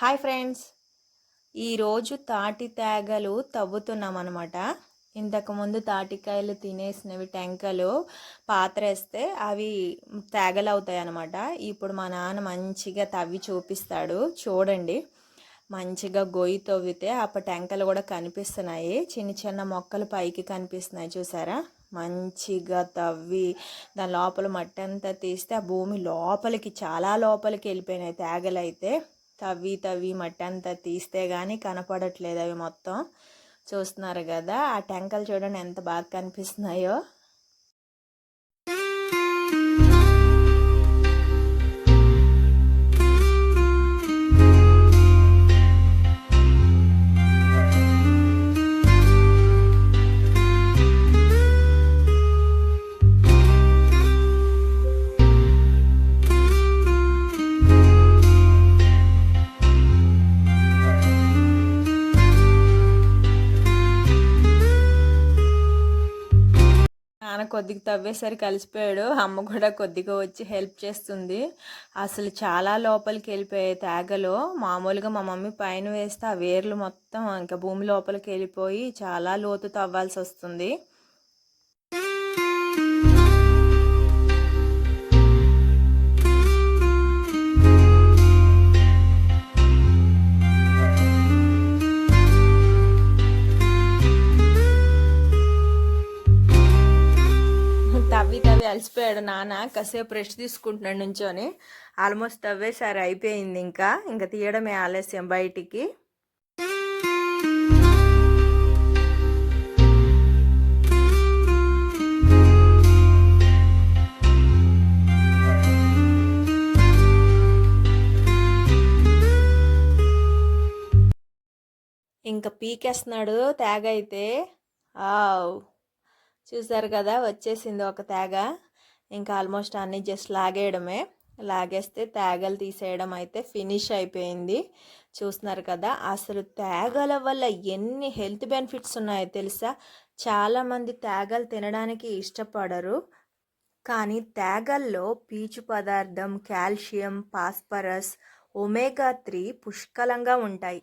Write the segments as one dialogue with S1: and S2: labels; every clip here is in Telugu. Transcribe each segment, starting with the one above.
S1: Hi friends. ఈరోజు తాటి తేగలు తవ్వుతున్నాం అనమాట ఇంతకుముందు తాటికాయలు తినేసినవి టెంకలు పాత్రేస్తే అవి తేగలు అవుతాయి అనమాట ఇప్పుడు మా నాన్న మంచిగా తవ్వి చూపిస్తాడు. చూడండి. మంచిగా గొయ్యి తవ్వితే ఆ టెంకలు కూడా కనిపిస్తున్నాయి. చిన్న చిన్న మొక్కలు పైకి కనిపిస్తున్నాయి చూసారా? మంచిగా తవ్వి దాని లోపల మట్టి అంతా తీస్తే ఆ భూమి లోపలికి చాలా లోపలికి వెళ్ళిపోయినాయి తేగలు అయితే తవ్వి తవ్వి మట్టి అంతా తీస్తే కానీ కనపడట్లేదు అవి మొత్తం. చూస్తున్నారు కదా ఆ టెంకలు చూడండి ఎంత బాగా కనిపిస్తున్నాయో. కొద్దిగా తవ్వేసరికి కలిసిపోయాడు. అమ్మ కూడా కొద్దిగా వచ్చి హెల్ప్ చేస్తుంది. అసలు చాలా లోపలికి వెళ్ళిపోయాయి తేగలు. మామూలుగా మా మమ్మీ పైన వేస్తే ఆ వేర్లు మొత్తం ఇంకా భూమి లోపలికి వెళ్ళిపోయి చాలా లోతు తవ్వాల్సి వస్తుంది. తవ్వి తవ్వి అలసిపోయాడు నాన్న కాసేపు రెస్ట్ తీసుకుంటున్నాడు నుంచొని. ఆల్మోస్ట్ తవ్వేసారి అయిపోయింది ఇంకా. ఇంకా తీయడమే ఆలస్యం బయటికి. ఇంకా పీకేస్తున్నాడు తేగ అయితే ఆవ్. చూసారు కదా వచ్చేసింది ఒక తేగ. ఇంకా ఆల్మోస్ట్ అన్నీ జస్ట్ లాగేయడమే. లాగేస్తే తేగలు తీసేయడం అయితే ఫినిష్ అయిపోయింది. చూస్తున్నారు కదా అసలు తేగల వల్ల ఎన్ని హెల్త్ బెనిఫిట్స్ ఉన్నాయో తెలుసా? చాలామంది తేగలు తినడానికి ఇష్టపడరు. కానీ తేగల్లో పీచు పదార్థం కాల్షియం పాస్పరస్ ఒమేగా త్రీ పుష్కలంగా ఉంటాయి.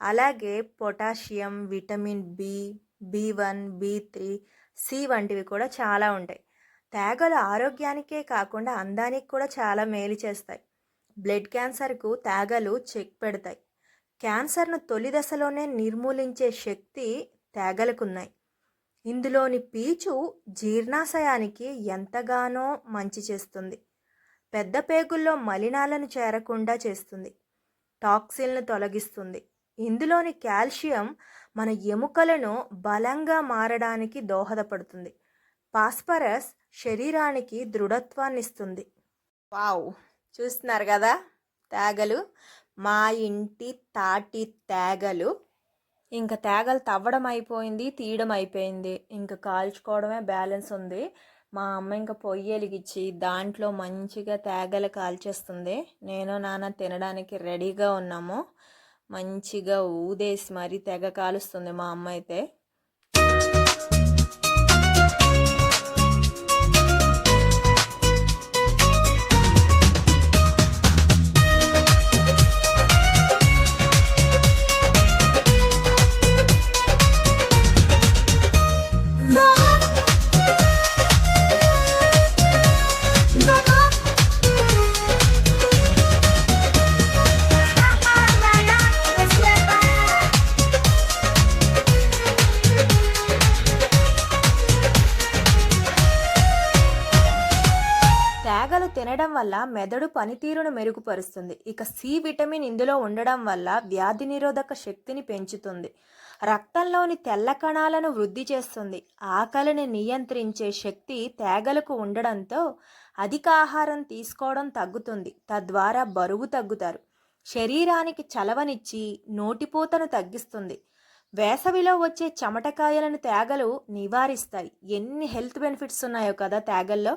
S1: అలాగే potassium vitamin B B one B three C వంటివి కూడా చాలా ఉంటాయి. తేగలు ఆరోగ్యానికే కాకుండా అందానికి కూడా చాలా మేలు చేస్తాయి. బ్లడ్ క్యాన్సర్కు తేగలు చెక్ పెడతాయి. క్యాన్సర్ను తొలి దశలోనే నిర్మూలించే శక్తి తేగలకున్నాయి. ఇందులోని పీచు జీర్ణాశయానికి ఎంతగానో మంచి చేస్తుంది. పెద్ద పేగుల్లో మలినాలను చేరకుండా చేస్తుంది. టాక్సిల్ను తొలగిస్తుంది. ఇందులోని కాల్షియం మన ఎముకలను బలంగా మారడానికి దోహదపడుతుంది. పాస్పరస్ శరీరానికి దృఢత్వాన్ని ఇస్తుంది వావ్! చూస్తున్నారు కదా? తేగలు. మా ఇంటి తాటి తేగలు. ఇంకా తేగలు తవ్వడం అయిపోయింది తీయడం అయిపోయింది. ఇంకా కాల్చుకోవడమే బ్యాలెన్స్ ఉంది. మా అమ్మ ఇంకా పొయ్యి వెలిగించి దాంట్లో మంచిగా తేగలు కాల్చేస్తుంది. నేను నాన్న తినడానికి రెడీగా ఉన్నాము. మంచిగా ఊదేసి మరీ తెగ కాలుస్తుంది మా అమ్మ అయితే. తినడం వల్ల మెదడు పనితీరును మెరుగుపరుస్తుంది. ఇక సి విటమిన్ ఇందులో ఉండడం వల్ల వ్యాధి నిరోధక శక్తిని పెంచుతుంది. రక్తంలోని తెల్ల కణాలను వృద్ధి చేస్తుంది. ఆకలిని నియంత్రించే శక్తి తేగలకు ఉండడంతో అధిక ఆహారం తీసుకోవడం తగ్గుతుంది. తద్వారా బరువు తగ్గుతారు. శరీరానికి చలవనిచ్చి నోటిపూతను తగ్గిస్తుంది. వేసవిలో వచ్చే చెమటకాయలను తేగలు నివారిస్తాయి. ఎన్ని హెల్త్ బెనిఫిట్స్ ఉన్నాయో కదా తేగల్లో?